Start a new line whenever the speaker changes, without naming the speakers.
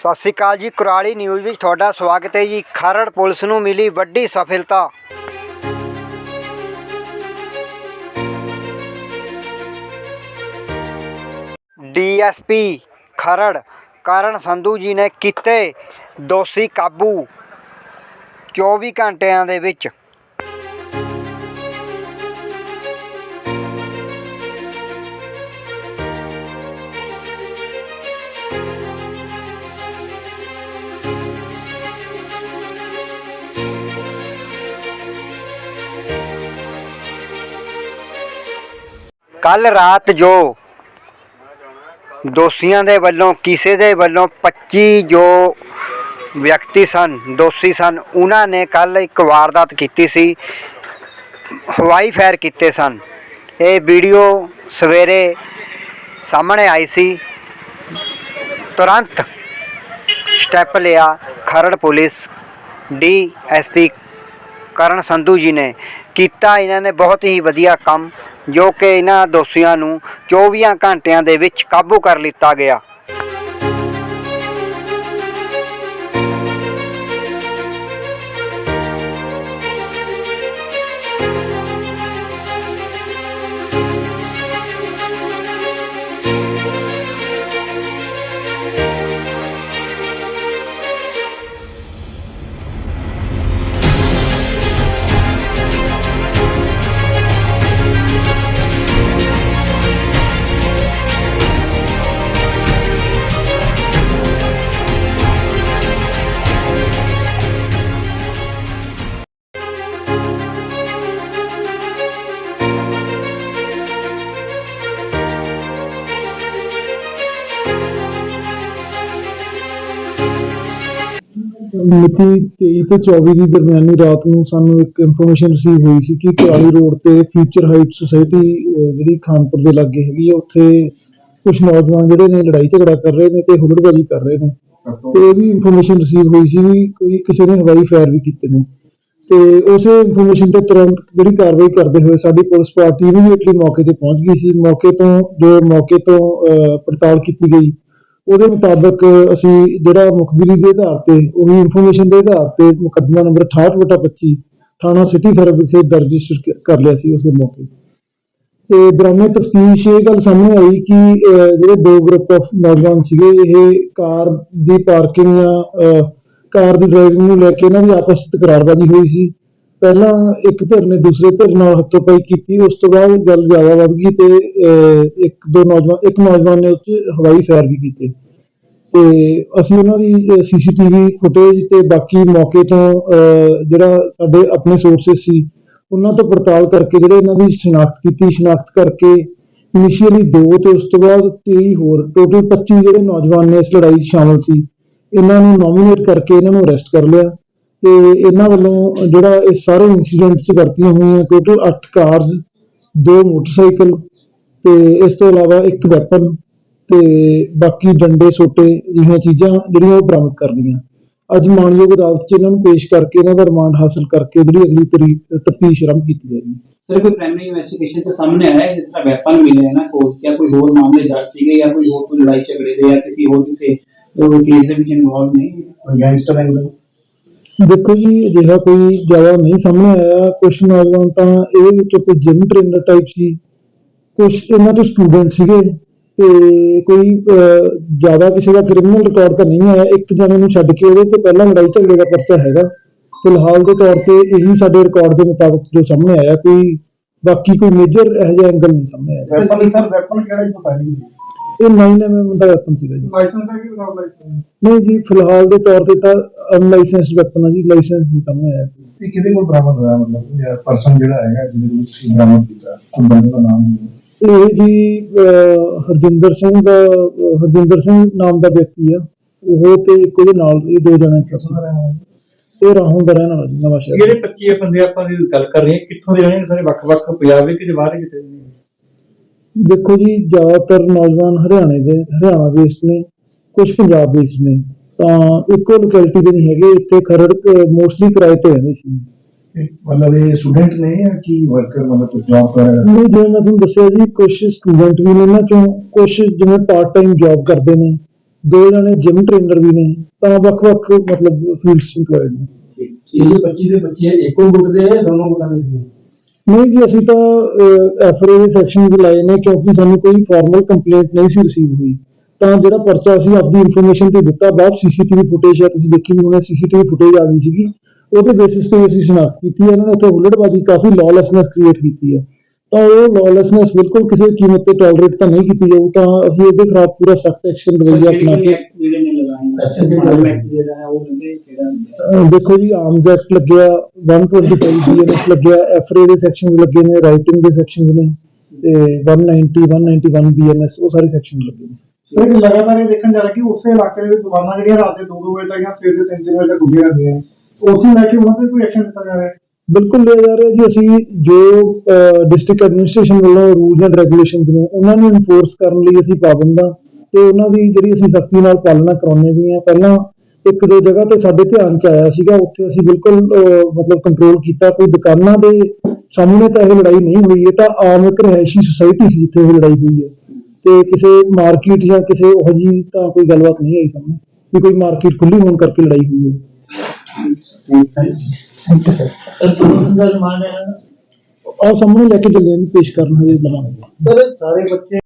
ਸਤਿ ਸ਼੍ਰੀ ਅਕਾਲ ਜੀ, ਕੁਰਾਲੀ ਨਿਊਜ਼ ਵਿੱਚ ਤੁਹਾਡਾ ਸਵਾਗਤ ਹੈ ਜੀ। ਖਰੜ ਪੁਲਿਸ ਨੂੰ ਮਿਲੀ ਵੱਡੀ ਸਫਲਤਾ। ਡੀਐਸਪੀ ਖਰੜ, ਕਰਨ ਸੰਧੂ ਜੀ ਨੇ ਕੀਤੇ ਦੋਸ਼ੀ ਕਾਬੂ। 24 ਘੰਟਿਆਂ ਦੇ ਵਿੱਚ ਕੱਲ ਰਾਤ ਜੋ ਦੋਸ਼ੀਆਂ ਦੇ ਵੱਲੋਂ, ਕਿਸੇ ਦੇ ਵੱਲੋਂ 25 ਜੋ ਵਿਅਕਤੀ ਸਨ, ਦੋਸ਼ੀ ਸਨ, ਉਹਨਾਂ ਨੇ ਕੱਲ ਇੱਕ ਵਾਰਦਾਤ ਕੀਤੀ ਸੀ, ਹਵਾਈ ਫਾਇਰ ਕੀਤੇ ਸਨ। ਇਹ ਵੀਡੀਓ ਸਵੇਰੇ ਸਾਹਮਣੇ ਆਈ ਸੀ। ਤੁਰੰਤ ਸਟੈਪ ਲਿਆ ਖਰੜ ਪੁਲਿਸ, ਡੀ ਡੀਐਸਪੀ ਕਰਨ ਸੰਧੂ ਜੀ ਨੇ ਕੀਤਾ। ਇਹਨਾਂ ਨੇ ਬਹੁਤ ਹੀ ਵਧੀਆ ਕੰਮ ਜੋ ਕਿ ਇਹਨਾਂ ਦੋਸ਼ੀਆਂ ਨੂੰ 24 ਘੰਟਿਆਂ ਦੇ ਵਿੱਚ ਕਾਬੂ ਕਰ ਲਿੱਤਾ ਗਿਆ।
ਮਿਤੀ 23 ਤੇ 24 ਦੀ ਦਰਮਿਆਨੀ ਰਾਤ ਨੂੰ ਸਾਨੂੰ ਇੱਕ ਇਨਫੋਰਮੇਸ਼ਨ ਰਿਸੀਵ ਹੋਈ ਸੀ ਕਿ ਕੁਰਾਲੀ ਰੋਡ ਤੇ ਫਿਊਚਰ ਹਾਈਟ ਸੁਸਾਇਟੀ ਜਿਹੜੀ ਖਾਨਪੁਰ ਦੇ ਲਾਗੇ ਹੈਗੀ ਆ ਉੱਥੇ ਕੁਝ ਨੌਜਵਾਨ ਜਿਹੜੇ ਨੇ ਲੜਾਈ ਝਗੜਾ ਕਰ ਰਹੇ ਨੇ ਤੇ ਹੁਲੜਬਾਜ਼ੀ ਕਰ ਰਹੇ ਨੇ। ਤੇ ਇਹ ਵੀ ਇਨਫੋਰਮੇਸ਼ਨ ਰਿਸੀਵ ਹੋਈ ਸੀ ਵੀ ਕੋਈ ਕਿਸੇ ਨੇ ਹਵਾਈ ਫਾਇਰ ਵੀ ਕੀਤੇ ਨੇ। ਤੇ ਉਸੇ ਇਨਫੋਰਮੇਸ਼ਨ ਤੇ ਤੁਰੰਤ ਜਿਹੜੀ ਕਾਰਵਾਈ ਕਰਦੇ ਹੋਏ ਸਾਡੀ ਪੁਲਿਸ ਪਾਰਟੀ ਇਮੀਡੀਏਟਲੀ ਮੌਕੇ ਤੇ ਪਹੁੰਚ ਗਈ ਸੀ। ਮੌਕੇ ਤੋਂ ਜੋ ਮੌਕੇ ਤੋਂ ਪੜਤਾਲ ਕੀਤੀ ਗਈ। ਉਹਦੇ ਮੁਤਾਬਕ ਅਸੀਂ ਜਿਹੜਾ ਮੁਖਬਰੀ ਦੇ ਆਧਾਰ ਤੇ, ਉਹੀ ਇਨਫੋਰਮੇਸ਼ਨ ਦੇ ਆਧਾਰ ਤੇ ਮੁਕੱਦਮਾ ਨੰਬਰ 68/25 ਥਾਣਾ ਸਿਟੀ ਖਰੜ ਵਿਖੇ ਦਰਜ ਕਰ ਲਿਆ ਸੀ ਉਸੇ ਮੌਕੇ ਤੇ। ਦੌਰਾਨੇ ਤਫਤੀਸ਼ ਇਹ ਗੱਲ ਸਾਹਮਣੇ ਆਈ ਕਿ ਜਿਹੜੇ ਦੋ ਗਰੁੱਪ ਆਫ ਨੌਜਵਾਨ ਸੀਗੇ, ਇਹ ਕਾਰ ਦੀ ਪਾਰਕਿੰਗ ਜਾਂ ਕਾਰ ਦੀ ਡਰਾਈਵਿੰਗ ਨੂੰ ਲੈ ਕੇ ਇਹਨਾਂ ਦੀ ਆਪਸ ਵਿੱਚ ਤਕਰਾਰਬਾਜ਼ੀ ਹੋਈ ਸੀ। ਪਹਿਲਾਂ ਇੱਕ ਧਿਰ ਨੇ ਦੂਸਰੇ ਧਿਰ ਨਾਲ ਹੱਥੋਂ-ਪਾਈ ਕੀਤੀ ਉਸ ਤੋਂ ਬਾਅਦ ਗੱਲ ਜ਼ਿਆਦਾ ਵੱਧ ਗਈ ਤੇ ਅਹ, ਇੱਕ ਦੋ ਨੌਜਵਾਨ ਇੱਕ ਨੌਜਵਾਨ ਨੇ ਉਸ 'ਚ ਹਵਾਈ ਫਾਇਰ ਵੀ ਕੀਤੇ। ਤੇ ਅਸੀਂ ਉਹਨਾਂ ਦੀ ਸੀਸੀਟੀਵੀ ਫੁਟੇਜ ਤੇ ਬਾਕੀ ਮੌਕੇ ਤੋਂ ਜਿਹੜਾ ਸਾਡੇ ਆਪਣੇ ਸੋਰਸਸ ਸੀ ਉਹਨਾਂ ਤੋਂ ਪੜਤਾਲ ਕਰਕੇ ਜਿਹੜੇ ਇਹਨਾਂ ਦੀ ਸ਼ਨਾਖਤ ਕੀਤੀ ਸ਼ਨਾਖਤ ਕਰਕੇ ਇਨੀਸ਼ੀਅਲੀ ਦੋ ਤੇ ਉਸ ਤੋਂ ਬਾਅਦ 23 ਹੋਰ ਟੋਟਲ 25 ਜਿਹੜੇ ਨੌਜਵਾਨ ਨੇ ਇਸ ਲੜਾਈ 'ਚ ਸ਼ਾਮਲ ਸੀ ਇਹਨਾਂ ਨੂੰ ਨੋਮੀਨੇਟ ਕਰਕੇ ਇਹਨਾਂ ਨੂੰ ਅਰੈਸਟ ਕਰ ਲਿਆ। ਤੇ ਇਹਨਾਂ ਵੱਲੋਂ ਜਿਹੜਾ ਇਸ ਸਾਰੇ ਇਨਸੀਡੈਂਟ 'ਚ ਵਰਤੀਆਂ ਹੋਈਆਂ ਟੋਟਲ 8 ਕਾਰਸ ਦੋ ਮੋਟਰਸਾਈਕਲ ਤੇ ਇਸ ਤੋਂ ਇਲਾਵਾ ਇੱਕ ਵੈਪਨ ਤੇ ਬਾਕੀ ਡੰਡੇ ਸੋਟੇ ਜਿਹੀਆਂ ਚੀਜ਼ਾਂ ਜਿਹੜੀਆਂ ਉਹ ਬਰਾਮਦ ਕਰ ਲਈਆਂ। ਅੱਜ ਮਾਨਯੋਗ ਅਦਾਲਤ 'ਚ ਇਹਨਾਂ ਨੂੰ ਪੇਸ਼ ਕਰਕੇ ਇਹਨਾਂ ਦਾ ਰਿਮਾਂਡ ਹਾਸਲ ਕਰਕੇ ਜਿਹੜੀ ਅਗਲੀ ਤਰੀਕ ਤਫਤੀਸ਼ ਆਰੰਭ ਕੀਤੀ ਜਾਏਗੀ।
ਸਰ ਕੋਈ ਪ੍ਰਾਇਮਰੀ ਇਨਵੈਸਟੀਗੇਸ਼ਨ ਤੇ ਸਾਹਮਣੇ ਆਇਆ ਹੈ ਜਿਸ ਤਰ੍ਹਾਂ ਵੈਪਨ ਮਿਲੇ ਹਨ ਕੋਲ ਜਾਂ ਕੋਈ ਹੋਰ ਮਾਮਲੇ ਦਰਜ ਸੀਗੇ ਜਾਂ ਕੋਈ ਹੋਰ ਕੋਈ ਲੜਾਈ ਝਗੜੇ ਦੇ ਜਾਂ ਕਿਸੇ ਹੋਰ ਕਿਸੇ ਕੇਸ ਦੇ ਵਿੱਚ ਇਨਵੋਲਵ ਨਹੀਂ? ਗੈਂਗਸਟਰ ਐਂਗਲ
ਦੇਖੋ ਜੀ, ਅਜਿਹਾ ਕੋਈ ਜ਼ਿਆਦਾ ਨਹੀਂ ਸਾਹਮਣੇ ਆਇਆ। ਕੁਝ ਨੌਜਵਾਨ ਤਾਂ ਇਹਦੇ ਵਿੱਚੋਂ ਕੋਈ ਜਿਮ ਟ੍ਰੇਨਰ ਟਾਈਪ ਸੀ। ਕੁਝ ਇਹਨਾਂ ਤੋਂ ਸਟੂਡੈਂਟ ਸੀਗੇ ਤੇ ਕੋਈ ਜ਼ਿਆਦਾ ਕਿਸੇ ਦਾ ਕ੍ਰਿਮੀਨਲ ਰਿਕਾਰਡ ਤਾਂ ਨਹੀਂ ਆਇਆ। ਇੱਕ ਜਣੇ ਨੂੰ ਛੱਡ ਕੇ ਉਹਦੇ ਤੇ ਪਹਿਲਾਂ ਲੜਾਈ ਝਗੜੇ ਦਾ ਪਰਚਾ ਹੈਗਾ। ਫਿਲਹਾਲ ਦੇ ਤੌਰ ਤੇ ਇਹੀ ਸਾਡੇ ਰਿਕਾਰਡ ਦੇ ਮੁਤਾਬਕ ਜੋ ਸਾਹਮਣੇ ਆਇਆ। ਕੋਈ, ਬਾਕੀ ਕੋਈ ਮੇਜਰ ਇਹੋ ਜਿਹਾ ਐਂਗਲ ਨਹੀਂ ਸਾਹਮਣੇ ਆਇਆ।
ਵੈਪਨ ਸਰ ਵੈਪਨ ਕਿਹੜਾ ਜੀ? ਪਹਿਲੀ
ਇਹ 9 ਐਮਐਮ ਦਾ ਵੈਪਨ ਸੀਗਾ ਜੀ।
ਲਾਇਸੈਂਸ ਹੈ ਕਿ ਵਿਦਆਊਟ ਲਾਇਸੈਂਸ
ਨਹੀਂ ਜੀ ਫਿਲਹਾਲ ਦੇ ਤੌਰ ਤੇ ਤਾਂ ਅਨਲਾਈਸੈਂਸਡ ਵੈਪਨ ਹੈ ਜੀ ਲਾਇਸੈਂਸ ਨਹੀਂ ਸਾਹਮਣੇ ਆਇਆ।
ਇਹ ਕਿਹਦੇ ਕੋਲ ਬਰਾਮਦ ਹੋਇਆ ਮਤਲਬ? ਪਰਸਨ ਜਿਹੜਾ ਹੈਗਾ ਜਿਹਦੇ ਵਿੱਚ ਤੁਸੀਂ ਬਰਾਮਦ ਕੀਤਾ ਕੋਈ ਬੰਦੇ ਦਾ ਨਾਮ ਨਹੀਂ
ਇਹ ਜੀ ਹਰਜਿੰਦਰ ਸਿੰਘ ਹਰਜਿੰਦਰ ਸਿੰਘ ਨਾਮ ਦਾ ਵਿਅਕਤੀ ਆ। ਉਹ ਤੇ ਇੱਕ ਉਹਦੇ ਨਾਲ ਇਹ ਦੋ ਜਣੇ ਸੀ। ਇਹ ਰਾਹੋਂ ਦਾ ਰਹਿਣ ਜੀ ਨਵਾਂ ਸ਼ਹਿਰ
ਜਿਹੜੇ 25 ਬੰਦੇ ਆਪਾਂ ਦੀ ਗੱਲ ਕਰ ਰਹੇ ਹਾਂ ਕਿੱਥੋਂ ਦੇ ਰਹਿਣੇ ਨੇ ਸਾਰੇ ਵੱਖ-ਵੱਖ ਪੰਜਾਬ ਦੇ ਕਿ ਬਾਹਰ ਕਿਤੇ ਨੇ?
ਦੇਖੋ ਜੀ ਜ਼ਿਆਦਾਤਰ ਨੌਜਵਾਨ ਹਰਿਆਣੇ ਦੇ ਹਰਿਆਣਾ ਬੇਸਡ ਨੇ ਕੁਝ ਪੰਜਾਬ ਬੇਸਡ ਨੇ ਤਾਂ ਇੱਕੋ ਲੋਕੈਲਿਟੀ ਦੇ ਨਹੀਂ ਹੈਗੇ ਇੱਥੇ ਖਰੜ ਮੋਸਟਲੀ ਕਿਰਾਏ ਤੇ ਰਹਿੰਦੇ ਸੀ।
ਮਤਲਬ ਇਹ ਸਟੂਡੈਂਟ ਨੇ ਜਾਂ ਕੀ ਵਰਕਰ ਮਤਲਬ ਕੋਈ ਜੌਬ ਕਰ ਰਿਹਾ
ਨਹੀਂ ਜਿਵੇਂ ਮੈਂ ਤੁਹਾਨੂੰ ਦੱਸਿਆ ਜੀ ਕੁਝ ਸਟੂਡੈਂਟ ਵੀ ਨੇ ਇਹਨਾਂ ਚੋਂ ਕੁਝ ਜਿਵੇਂ ਪਾਰਟ ਟਾਈਮ ਜੌਬ ਕਰਦੇ ਨੇ ਦੋ ਜਣੇ ਜਿਮ ਟ੍ਰੇਨਰ ਵੀ ਨੇ ਤਾਂ ਵੱਖ-ਵੱਖ ਮਤਲਬ ਫੀਲਡਸ ਇੰਪਲੋਇਡ ਨੇ।
ਇਹ ਜੋ 25 ਦੇ ਬੱਚੇ ਇੱਕੋ ਗੁੱਟ ਦੇ ਆ ਦੋਨੋਂ ਗੁੱਟਾਂ ਦੇ
ਨਹੀਂ ਜੀ ਅਸੀਂ ਤਾਂ ਐਫਏ ਦੇ ਸੈਕਸ਼ਨਸ ਲਾਏ ਨੇ ਕਿਉਂਕਿ ਸਾਨੂੰ ਕੋਈ ਫਾਰਮਲ ਕੰਪਲੇਂਟ ਨਹੀਂ ਸੀ ਰਿਸੀਵ ਹੋਈ। ਤਾਂ ਜਿਹੜਾ ਪਰਚਾ ਅਸੀਂ ਆਪਦੀ ਇਨਫੋਰਮੇਸ਼ਨ ਤੇ ਦਿੱਤਾ ਬਾਅਦ ਸੀਸੀਟੀਵੀ ਫੁਟੇਜ ਹੈ ਤੁਸੀਂ ਦੇਖੀ ਵੀ ਹੋਣੀ ਸੀਸੀਟੀਵੀ ਫੁਟੇਜ ਆ ਗਈ ਸੀਗੀ। ਉਹਦੇ ਬੇਸਿਸ ਤੇ ਅਸੀਂ ਸ਼ਨਾਖਤ ਕੀਤੀ ਹੈ ਇਹਨਾਂ ਨੇ ਉੱਥੇ ਹੁੱਲੜਬਾਜ਼ੀ ਕਾਫੀ ਲੌਲੈਸਨੈਸ ਕ੍ਰੀਏਟ ਕੀਤੀ ਹੈ। ਤਾਂ ਉਹ ਲੌਲੈਸਨੈਸ ਬਿਲਕੁਲ ਕਿਸੇ ਕੀਮਤ ਤੇ ਟੋਲਰੇਟ ਤਾਂ ਨਹੀਂ ਕੀਤੀ ਜਾਊ ਤਾਂ ਅਸੀਂ ਇਹਦੇ ਖਿਲਾਫ ਪੂਰਾ ਸਖਤ ਐਕਸ਼ਨ ਰਵੱਈਆ ਅਪਣਾ ਕੇ ਅਹ ਦੇਖੋ ਜੀ ਆਰਮਸ ਐਕਟ ਲੱਗਿਆ 125 ਬੀਐਨਐਸ ਲੱਗਿਆ ਐਫਰੇ ਦੇ ਸੈਕਸ਼ਨਸ ਲੱਗੇ ਨੇ ਰਾਈਟਿੰਗ ਦੇ ਸੈਕਸ਼ਨਸ ਨੇ ਤੇ 190 191 ਬੀਐਨਐਸ ਉਹ ਸਾਰੇ ਸੈਕਸ਼ਨ ਲੱਗੇ ਨੇ।
ਸਰ ਇੱਕ ਲਗਾਤਾਰ ਇਹ ਦੇਖਣ ਜਾ ਰਿਹਾ ਕਿ ਉਸੇ ਇਲਾਕੇ ਦੇ ਵਿੱਚ ਦੁਕਾਨਾਂ ਜਿਹੜੀਆਂ ਰਾਤ ਦੇ 2-2 ਵਜੇ ਤੱਕ ਜਾਂ ਸਵੇਰ ਦੇ 3-3 ਵਜੇ ਤੱਕ ਖੁੱਲੀਆਂ ਰਹਿੰਦੀਆਂ ਨੇ। ਉਸੇ ਲੈ ਕੇ ਉਹਨਾਂ ਤੇ ਕੋਈ ਐਕਸ਼ਨ ਲਿੱਤਾ ਜਾ ਰਿਹਾ ਹੈ?
ਬਿਲਕੁਲ ਲਿਆ ਜਾ ਰਿਹਾ ਜੀ ਅਸੀਂ ਜੋ ਡਿਸਟ੍ਰਿਕਟ ਐਡਮਿਨਿਸਟ੍ਰੇਸ਼ਨ ਵੱਲੋਂ ਰੂਲਸ ਐਂਡ ਰੈਗੂਲੇਸ਼ਨਸ ਨੇ ਉਹਨਾਂ ਨੂੰ ਇਨਫੋਰਸ ਕਰਨ ਲਈ ਅਸੀਂ ਪਾਬੰਦ ਤੇ ਉਹਨਾਂ ਦੀ ਜਿਹੜੀ ਅਸੀਂ ਸਖਤੀ ਨਾਲ ਪਾਲਣਾ ਕਰਾਉਂਦੇ ਵੀ ਹਾਂ। ਪਹਿਲਾਂ ਇੱਕ ਦੋ ਜਗ੍ਹਾ ਤੇ ਸਾਡੇ ਧਿਆਨ ਚ ਆਇਆ ਸੀਗਾ ਉੱਥੇ ਅਸੀਂ ਬਿਲਕੁਲ ਮਤਲਬ ਕੰਟਰੋਲ ਕੀਤਾ। ਕੋਈ ਦੁਕਾਨਾਂ ਦੇ ਸਾਹਮਣੇ ਤਾਂ ਇਹ ਲੜਾਈ ਨਹੀਂ ਹੋਈ ਇਹ ਤਾਂ ਆਮ ਇੱਕ ਰਿਹਾਇਸ਼ੀ ਸੁਸਾਇਟੀ ਸੀ ਜਿੱਥੇ ਇਹ ਲੜਾਈ ਹੋਈ ਹੈ। ਤੇ ਕਿਸੇ ਮਾਰਕੀਟ ਜਾਂ ਕਿਸੇ ਉਹ ਜੀ ਤਾਂ ਕੋਈ ਗੱਲਬਾਤ ਨਹੀਂ ਆਈ ਸਾਹਮਣੇ ਵੀ ਕੋਈ ਮਾਰਕੀਟ ਖੁੱਲੀ ਹੋਣ ਕਰਕੇ ਲੜਾਈ ਹੋਈ ਹੈ
ਥੈਂਕ ਯੂ ਸਰ
ਸਰ ਦੋਨੋਂ ਦਾ ਸਮਾਨ ਹੈ।
ਆ ਸਾਹਮਣੇ ਲੈ ਕੇ ਚੱਲੇ ਆ ਜੀ ਪੇਸ਼ ਕਰਨ ਹਜੇ ਬਣਾਵਾਂਗੇ
ਸਰ ਸਾਰੇ ਬੱਚੇ